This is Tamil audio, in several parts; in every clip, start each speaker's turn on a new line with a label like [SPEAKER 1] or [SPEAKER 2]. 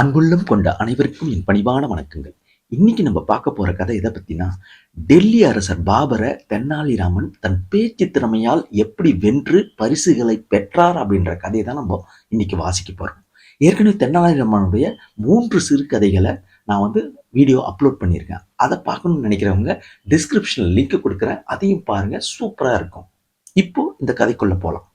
[SPEAKER 1] அன்புள்ளம் கொண்ட அனைவருக்கும் என் பணிவான வணக்கங்கள். இன்னைக்கு நம்ம பார்க்க போற கதை எதை பத்தினா டெல்லி அரசர் பாபரை தென்னாலிராமன் தன் பேச்சு திறமையால் எப்படி வென்று பரிசுகளை பெற்றார் அப்படின்ற கதையை தான் நம்ம இன்னைக்கு வாசிக்க போறோம். ஏற்கனவே தென்னாலிராமனுடைய மூன்று சிறுகதைகளை நான் வந்து வீடியோ அப்லோட் பண்ணியிருக்கேன். அதை பார்க்கணும்னு நினைக்கிறவங்க டிஸ்கிரிப்ஷனில் லிங்க் கொடுக்குறேன். அதையும் பாருங்கள் சூப்பராக இருக்கும். இப்போ இந்த கதைக்குள்ளே போகலாம்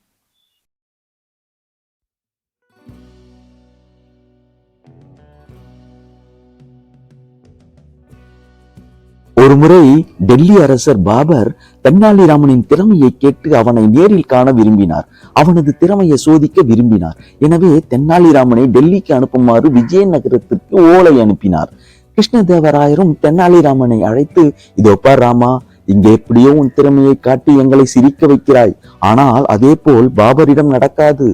[SPEAKER 1] ஒருமுறை டெல்லி அரசர் பாபர் தென்னாலிராமனின் திறமையை கேட்டு அவனை நேரில் காண விரும்பினார். அவனது திறமையை சோதிக்க விரும்பினார். எனவே தென்னாலிராமனை டெல்லிக்கு அனுப்புமாறு விஜயநகரத்திற்கு ஓலை அனுப்பினார். கிருஷ்ணதேவராயரும் தென்னாலிராமனை அழைத்து இதோ பார் ராமா இங்கே எப்படியோ உன் திறமையை காட்டி எங்களை சிரிக்க வைக்கிறாய். ஆனால் அதே போல் பாபரிடம் நடக்காது.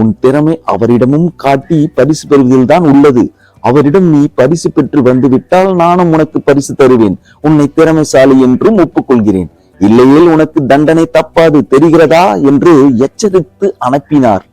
[SPEAKER 1] உன் திறமை அவரிடமும் காட்டி பரிசு பெறுவதில்தான் உள்ளது. அவரிடம் நீ பரிசு பெற்று வந்துவிட்டால் நானும் உனக்கு பரிசு தருவேன். உன்னை திறமைசாலி என்றும் ஒப்புக்கொள்கிறேன். இல்லையேல் உனக்கு தண்டனை தப்பாது தெரிகிறதா? என்று எச்சரித்து அனுப்பினார்.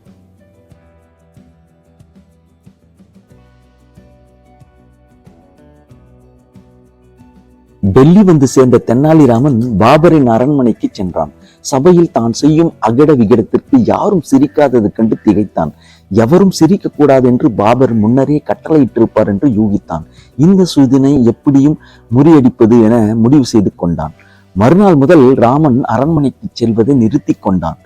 [SPEAKER 1] டெல்லி வந்து சேர்ந்த தென்னாலிராமன் பாபரின் அரண்மனைக்கு சென்றான். சபையில் தான் செய்யும் அகட விகடத்திற்கு யாரும் சிரிக்காதது கண்டு திகைத்தான். எவரும் சிரிக்க கூடாது என்று பாபர் முன்னரே கட்டளையிட்டிருப்பார் என்று யூகித்தான். இந்த சூதினை எப்படியும் முறியடிப்பது என முடிவு செய்து கொண்டான். மறுநாள் முதல் ராமன் அரண்மனைக்கு செல்வதை நிறுத்தி கொண்டான்.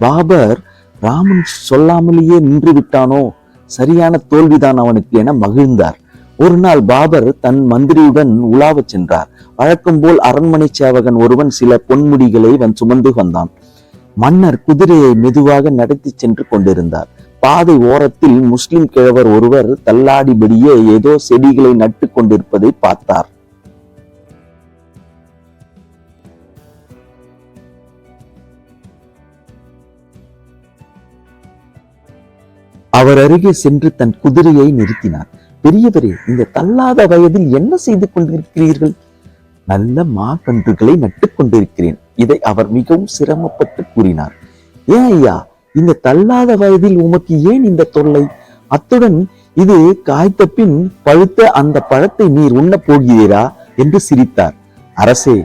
[SPEAKER 1] பாபர் ராமன் சொல்லாமலேயே நின்று விட்டானோ? சரியான தோல்விதான் அவனுக்கு என மகிழ்ந்தார். ஒரு நாள் பாபர் தன் மந்திரியுடன் உலாவச் சென்றார். வழக்கம் போல் அரண்மனை சேவகன் ஒருவன் சில பொன்முடிகளை வன் சுமந்து வந்தான். மன்னர் குதிரையை மெதுவாக நடத்தி சென்று கொண்டிருந்தார். பாதை ஓரத்தில் முஸ்லிம் கிழவர் ஒருவர் தள்ளாடிபடியே ஏதோ செடிகளை நட்டு கொண்டிருப்பதை பார்த்தார். அவர் அருகே சென்று தன் குதிரையை நிறுத்தினார். பெரியவரே இந்த தள்ளாத வயதில் என்ன செய்து கொண்டிருக்கிறீர்கள்? நல்ல மாக்கன்றுகளை நட்டுக் கொண்டிருக்கிறேன். இதை அவர் மிகவும் சிரமப்பட்டு கூறினார். ஏன் ஐயா இந்த தள்ளாத வயதில் உமக்கு ஏன் இந்த தொல்லை? அத்துடன் இது காய்த்த பின் பழுத்த அந்த பழத்தை நீர் உண்ணப் போகிறீரா? என்று சிரித்தார். அரசே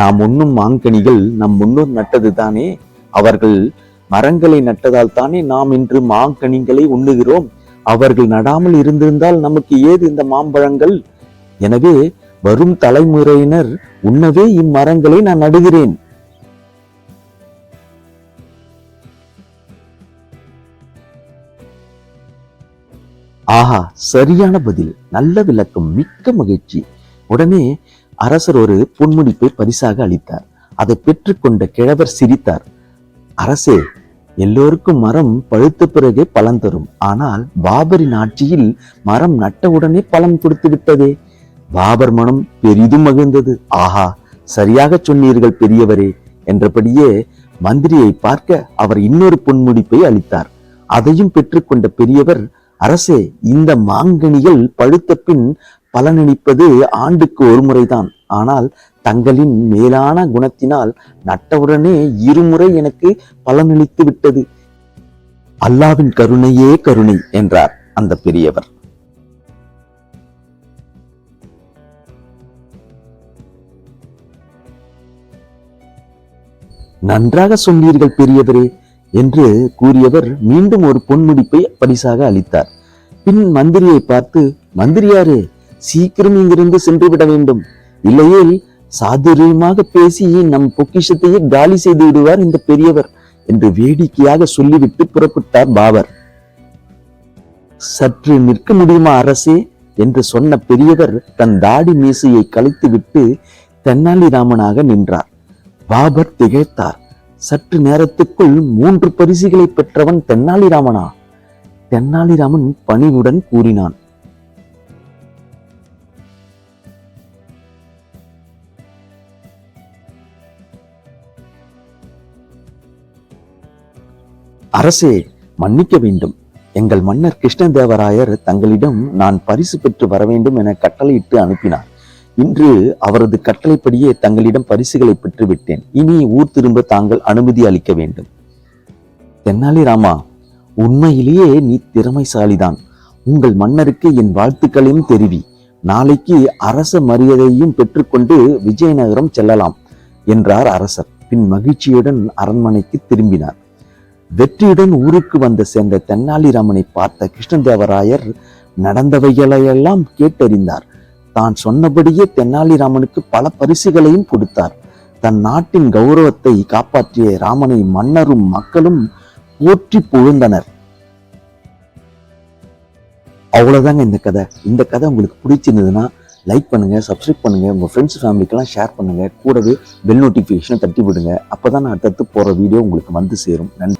[SPEAKER 1] நாம் உண்ணும் மாங்கனிகள் நம் முன்னோர் நட்டதுதானே அவர்கள் மரங்களை நட்டதால் தானே நாம் இன்று மாங்கனிகளை உண்ணுகிறோம்? அவர்கள் நடாமல் இருந்திருந்தால் நமக்கு ஏது இந்த மாம்பழங்கள்? எனவே வரும் தலைமுறையினர் உண்ணவே இம்மரங்களை நான் நடுகிறேன். ஆஹா சரியான பதில். நல்ல விளக்கம் மிக்க மகிழ்ச்சி. உடனே அரசர் ஒரு பொன்முடிப்பை பரிசாக அளித்தார். அதை பெற்றுக்கொண்ட கிழவர் சிரித்தார். அரசே எல்லோருக்கும் மரம் பழுத்த பிறகே பலன் தரும். ஆனால் பாபரின் ஆட்சியில் மரம் நட்டவுடனே பலன் கொடுத்து விட்டதே. பாபர் மனம் பெரிதும் மகிழ்ந்தது. ஆஹா சரியாக சொன்னீர்கள் பெரியவரே என்றபடியே மந்திரியை பார்க்க அவர் இன்னொரு பொன்முடிப்பை அளித்தார். அதையும் பெற்றுக்கொண்ட பெரியவர் அரசே இந்த மாங்கனிகள் பழுத்த பின் பலனளிப்பது ஆண்டுக்கு ஒரு முறைதான். ஆனால் தங்களின் மேலான குணத்தினால் நட்டவுடனே இருமுறை எனக்கு பலனளித்து விட்டது. அல்லாவின் கருணையே கருணை என்றார் அந்த பெரியவர். நன்றாக சொன்னீர்கள் பெரியவரே என்று கூறியவர் மீண்டும் ஒரு பொன்முடிப்பை பரிசாக அளித்தார். பின் மந்திரியை பார்த்து மந்திரியாரே சீக்கிரம் இங்கிருந்து சென்று விட வேண்டும். இல்லையேல் சாதுரியமாக பேசி நம் பொக்கிஷத்தையே காலி செய்து விடுவார் இந்த பெரியவர் என்று வேடிக்கையாக சொல்லிவிட்டு புறப்பட்டார் பாபர். சற்று நிற்க முடியுமா அரசே என்று சொன்ன பெரியவர் தன் தாடி மீசையை கலைத்துவிட்டு தென்னாலிராமனாக நின்றார். பாபர் திகைத்தார். சற்று நேரத்துக்குள் மூன்று பரிசுகளை பெற்றவன் தென்னாலிராமனா? தென்னாலிராமன் பணிவுடன் கூறினான். அரசே மன்னிக்க வேண்டும். எங்கள் மன்னர் கிருஷ்ணதேவராயர் தங்களிடம் நான் பரிசு பெற்று வர வேண்டும் என கட்டளையிட்டு அனுப்பினார். இன்று அவரது கட்டளைப்படியே தங்களிடம் பரிசுகளை பெற்று விட்டேன் இனி ஊர் திரும்ப தாங்கள் அனுமதி அளிக்க வேண்டும். தென்னாலிராமா உண்மையிலேயே நீ திறமைசாலிதான். உங்கள் மன்னருக்கு என் வாழ்த்துக்களையும் தெரிவி. நாளைக்கு அரச மரியாதையும் பெற்றுக்கொண்டு விஜயநகரம் செல்லலாம் என்றார் அரசர். பின் மகிழ்ச்சியுடன் அரண்மனைக்கு திரும்பினார். வெற்றியுடன் ஊருக்கு வந்து சேர்ந்த தென்னாலிராமனை பார்த்த கிருஷ்ணதேவராயர் நடந்தவைகளையெல்லாம் கேட்டறிந்தார். தான் சொன்னபடியே தென்னாலிராமனுக்கு பல பரிசுகளையும் கொடுத்தார். தன் நாட்டின் கௌரவத்தை காப்பாற்றிய ராமனை மன்னரும் மக்களும் போற்றி புகுந்தனர் அவ்வளவுதாங்க இந்த கதை. இந்த கதை உங்களுக்கு பிடிச்சிருந்ததுன்னா லைக் பண்ணுங்க சப்ஸ்கிரைப் பண்ணுங்க உங்க ஃப்ரெண்ட்ஸ் ஃபேமிலிக்கெல்லாம் ஷேர் பண்ணுங்க. கூடவே பெல் நோட்டிஃபிகேஷனை தட்டி விடுங்க. அப்பதான் நான் அடுத்தடுத்து போற வீடியோ உங்களுக்கு வந்து சேரும். நன்றி.